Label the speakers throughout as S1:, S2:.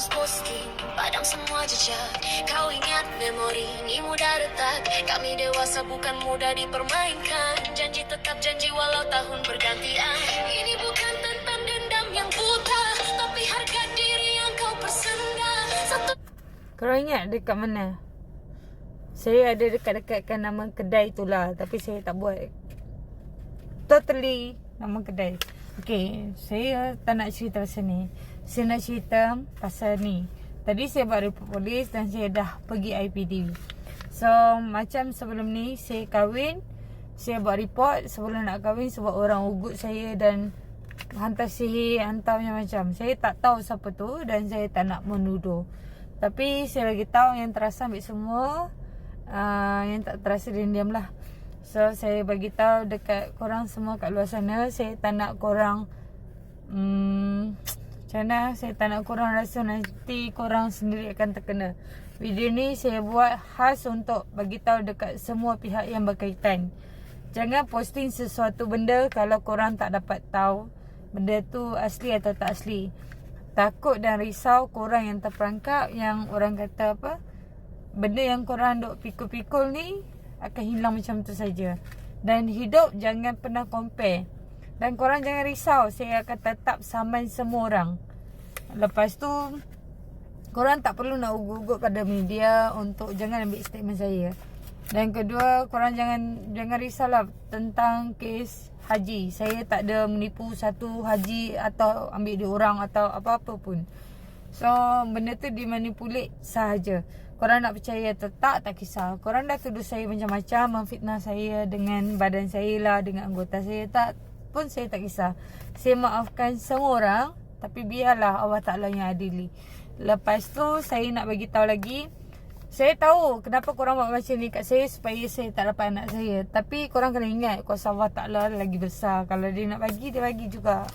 S1: Hapus posting, padam semua jejak. Kau ingat memori ini mudah retak. Kami dewasa bukan mudah dipermainkan. Janji tetap janji walau tahun bergantian. Ini bukan tentang dendam yang buta Tapi harga diri yang kau persenda. Satu
S2: Korang ingat dekat mana? Saya ada dekat-dekatkan nama kedai tu lah Tapi saya tak buat. Totally nama kedai Okay, saya tak nak cerita pasal ni. Saya nak cerita pasal ni. Tadi saya buat report polis dan saya dah pergi IPD So, macam sebelum ni saya kahwin Saya buat report. Sebelum nak kahwin Sebab orang ugut saya dan Hantar sihir, hantar macam-macam. Saya tak tahu siapa tu dan saya tak nak menuduh. Tapi saya bagi tahu yang terasa ambil semua uh, Yang tak terasa diam lah So saya bagi tahu dekat korang semua kat luar sana Saya tak nak korang hmm, Macam mana Saya tak nak korang rasa nanti korang sendiri akan terkena. Video ni saya buat khas untuk bagi tahu dekat semua pihak yang berkaitan. Jangan posting sesuatu benda kalau korang tak dapat tahu Benda tu asli atau tak asli. Takut dan risau korang yang terperangkap Yang orang kata apa Benda yang korang duk pikul-pikul ni Akan hilang macam tu saja. Dan hidup jangan pernah compare. Dan korang jangan risau Saya akan tetap saman semua orang. Lepas tu Korang tak perlu nak ugut-ugut pada media Untuk jangan ambil statement saya. Dan kedua korang jangan Jangan risaulah tentang kes haji. Saya tak ada menipu satu haji Atau ambil dia orang Atau apa-apa pun. So benda tu dimanipulit sahaja Korang nak percaya atau tak Tak kisah Korang dah tuduh saya macam-macam Memfitnah saya dengan badan saya lah Dengan anggota saya Tak pun saya tak kisah Saya maafkan semua orang Tapi biarlah Allah Ta'ala yang adili Lepas tu saya nak bagi tahu lagi saya tahu kenapa korang buat macam ni kat saya supaya saya tak dapat anak saya. Tapi korang kena ingat kuasa Allah Ta'ala lagi besar. Kalau dia nak bagi, dia bagi juga.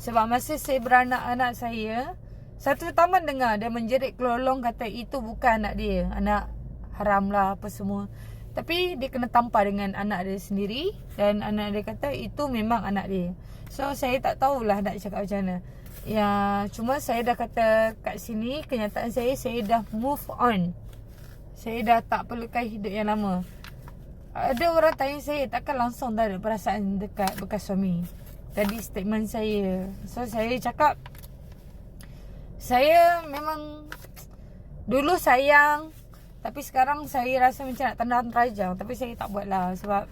S2: Sebab masa saya beranak anak saya, satu taman dengar dia menjerit kelolong kata itu bukan anak dia. Anak haram lah apa semua. Tapi dia kena tampar dengan anak dia sendiri. Dan anak dia kata itu memang anak dia. So saya tak tahulah nak cakap macam mana. Ya, cuma saya dah kata kat sini kenyataan saya saya dah move on. Saya dah tak perlukan hidup yang lama Ada orang tanya saya Takkan langsung dah ada perasaan dekat bekas suami Tadi statement saya So saya cakap Saya memang Dulu sayang Tapi sekarang saya rasa macam nak tendang terajang Tapi saya tak buat lah Sebab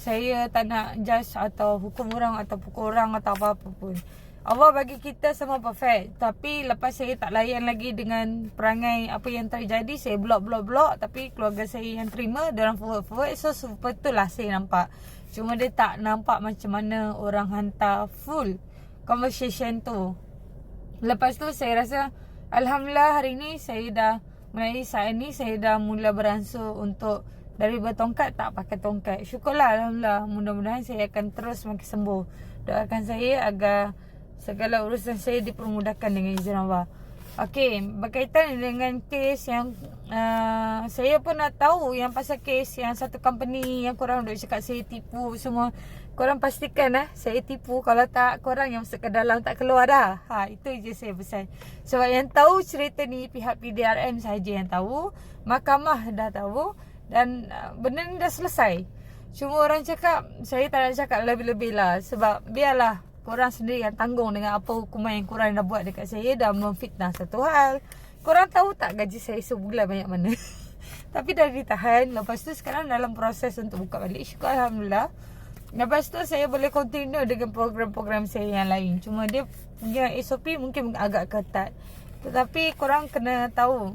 S2: Saya tak nak judge atau hukum orang Atau pukul orang atau apa-apa pun. Allah bagi kita semua perfect Tapi lepas saya tak layan lagi dengan perangai apa yang terjadi Saya block block block Tapi keluarga saya yang terima Diorang forward forward So betul lah saya nampak. Cuma dia tak nampak macam mana orang hantar full conversation tu Lepas tu saya rasa Alhamdulillah hari ni saya dah Mulai saat ni saya dah mula beransur untuk Dari bertongkat tak pakai tongkat. Syukurlah Alhamdulillah. Mudah-mudahan saya akan terus makin sembuh. Doakan saya agar segala urusan saya dipermudahkan dengan izin Allah. Okey, berkaitan dengan kes yang uh, saya pun nak tahu yang pasal kes yang satu company yang korang duk cakap saya tipu semua. Korang pastikan lah saya tipu. Kalau tak, korang yang masuk ke dalam tak keluar dah. Ha, itu je saya pesan. Sebab yang tahu cerita ni pihak PDRM saja yang tahu. Mahkamah dah tahu. Dan uh, benda ni dah selesai. Cuma orang cakap, saya tak nak cakap lebih-lebih lah. Sebab biarlah Korang sendiri yang tanggung dengan apa hukuman yang korang dah buat dekat saya Dan memfitnah satu hal. Korang tahu tak gaji saya sebulan banyak mana? Tapi dah ditahan. Lepas tu sekarang dalam proses untuk buka balik Syukur Alhamdulillah. Lepas tu saya boleh continue dengan program-program saya yang lain. Cuma dia punya SOP mungkin agak ketat. Tetapi korang kena tahu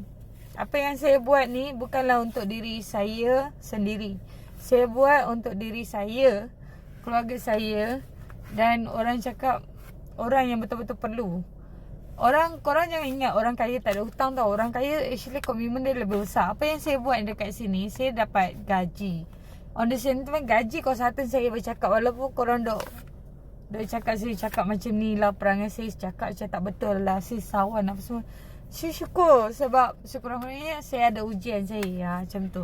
S2: Apa yang saya buat ni bukanlah untuk diri saya sendiri. Saya buat untuk diri saya Keluarga saya dan orang cakap orang yang betul-betul perlu Orang korang jangan ingat orang kaya tak ada hutang tau. Orang kaya actually komitmen dia lebih besar. Apa yang saya buat dekat sini, saya dapat gaji. On the same time gaji kau satu saya bercakap walaupun korang dok dok cakap saya cakap macam ni lah perangai saya cakap macam tak betul lah saya sawan apa semua. Saya syukur sebab sekurang-kurangnya saya ada ujian saya ya, macam tu.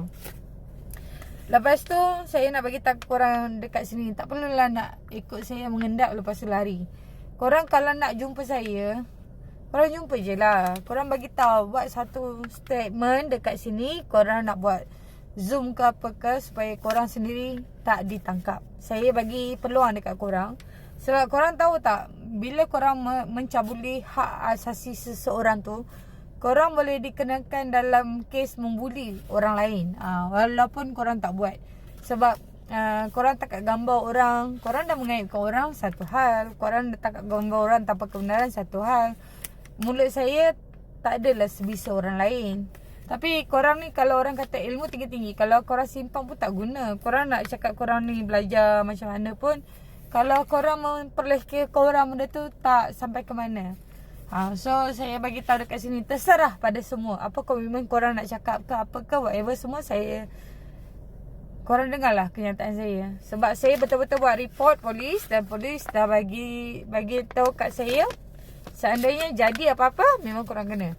S2: Lepas tu saya nak bagi tahu korang dekat sini tak perlulah nak ikut saya mengendap lepas tu lari. Korang kalau nak jumpa saya, Korang jumpa je lah. Korang bagi tahu Buat satu statement dekat sini Korang nak buat Zoom ke apa ke Supaya korang sendiri Tak ditangkap. Saya bagi peluang dekat korang. Sebab korang tahu tak Bila korang mencabuli Hak asasi seseorang tu Korang boleh dikenakan dalam Kes membuli orang lain ha, Walaupun korang tak buat Sebab uh, Korang tak gambar orang Korang dah mengaitkan orang Satu hal Korang tak gambar orang Tanpa kebenaran Satu hal mulut saya tak adalah sebisa orang lain. Tapi korang ni kalau orang kata ilmu tinggi-tinggi, kalau korang simpan pun tak guna. Korang nak cakap korang ni belajar macam mana pun, kalau korang memperlehke korang benda tu tak sampai ke mana. Ha, so saya bagi tahu dekat sini terserah pada semua. Apa komitmen korang nak cakap ke apa ke whatever semua saya korang dengarlah kenyataan saya. Sebab saya betul-betul buat report polis dan polis dah bagi bagi tahu kat saya Seandainya jadi apa-apa Memang korang kena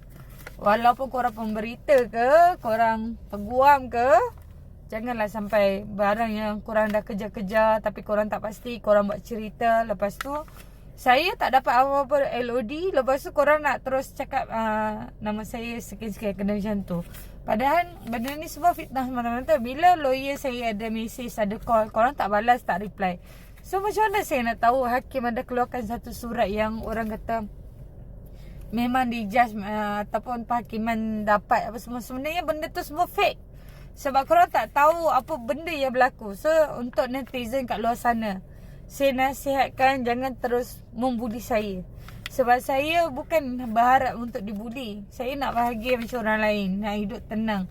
S2: Walaupun korang pemberita ke Korang peguam ke Janganlah sampai Barang yang korang dah kejar-kejar Tapi korang tak pasti Korang buat cerita Lepas tu Saya tak dapat apa-apa LOD Lepas tu korang nak terus cakap uh, Nama saya sekian-sekian Kena macam tu. Padahal benda ni semua fitnah semata-mata. Bila lawyer saya ada message Ada call Korang tak balas tak reply. So macam mana saya nak tahu Hakim ada keluarkan satu surat Yang orang kata memang di judge uh, ataupun penghakiman dapat apa semua? Sebenarnya benda tu semua fake. Sebab korang tak tahu apa benda yang berlaku. So untuk netizen kat luar sana saya nasihatkan jangan terus membuli saya sebab saya bukan berharap untuk dibuli saya nak bahagia macam orang lain nak hidup tenang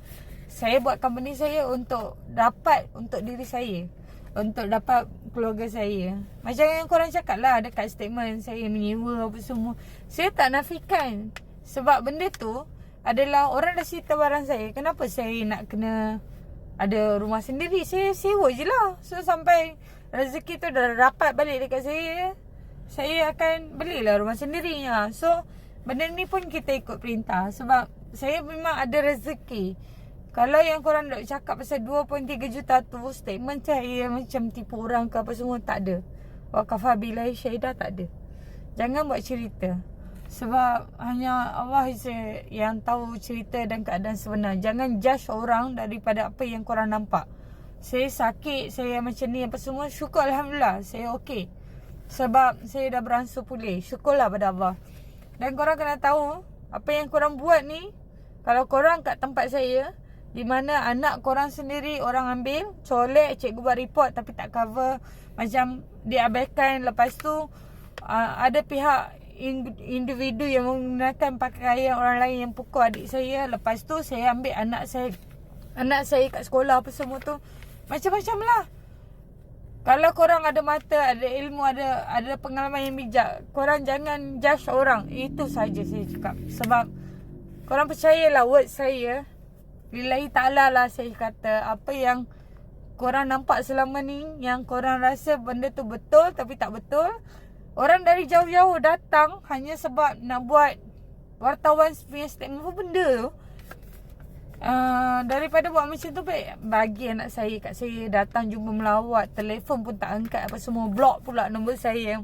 S2: saya buat company saya untuk dapat untuk diri saya untuk dapat keluarga saya. Macam yang korang cakap lah dekat statement saya menyewa apa semua. Saya tak nafikan. Sebab benda tu adalah orang dah cerita barang saya. Kenapa saya nak kena ada rumah sendiri? Saya sewa je lah. So sampai rezeki tu dah rapat balik dekat saya. Saya akan belilah rumah sendiri. So benda ni pun kita ikut perintah. Sebab saya memang ada rezeki. Kalau yang korang nak cakap pasal 2.3 juta tu Statement saya macam tipu orang ke apa semua Tak ada Waqafah bila syahidah tak ada Jangan buat cerita Sebab hanya Allah yang tahu cerita dan keadaan sebenar. Jangan judge orang daripada apa yang korang nampak. Saya sakit, saya macam ni apa semua Syukur Alhamdulillah, saya okey. Sebab saya dah beransur pulih Syukurlah pada Allah. Dan korang kena tahu Apa yang korang buat ni Kalau korang kat tempat saya di mana anak korang sendiri orang ambil Colek cikgu buat report tapi tak cover Macam diabaikan Lepas tu uh, ada pihak individu yang menggunakan pakaian orang lain yang pukul adik saya. Lepas tu saya ambil anak saya Anak saya kat sekolah apa semua tu. Macam-macam lah. Kalau korang ada mata, ada ilmu, ada ada pengalaman yang bijak Korang jangan judge orang. Itu saja saya cakap. Sebab korang percayalah word saya Lillahi ta'ala lah saya kata. Apa yang korang nampak selama ni Yang korang rasa benda tu betul tapi tak betul Orang dari jauh-jauh datang Hanya sebab nak buat Wartawan punya statement apa benda tu uh, Daripada buat macam tu baik Bagi anak saya kat saya Datang jumpa melawat Telefon pun tak angkat Apa semua Block pula nombor saya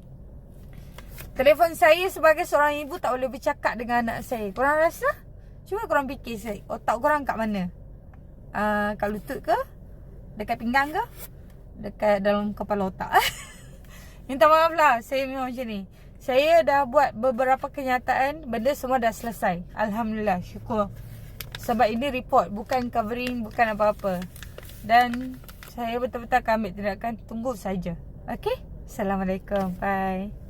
S2: Telefon saya sebagai seorang ibu Tak boleh bercakap dengan anak saya Korang rasa? Cuba korang fikir saya, otak korang kat mana? Uh, kat lutut ke? Dekat pinggang ke? Dekat dalam kepala otak. Minta maaf lah, saya memang macam ni. Saya dah buat beberapa kenyataan, benda semua dah selesai. Alhamdulillah, syukur. Sebab ini report, bukan covering, bukan apa-apa. Dan saya betul-betul akan ambil tindakan, tunggu saja. Okay? Assalamualaikum. Bye.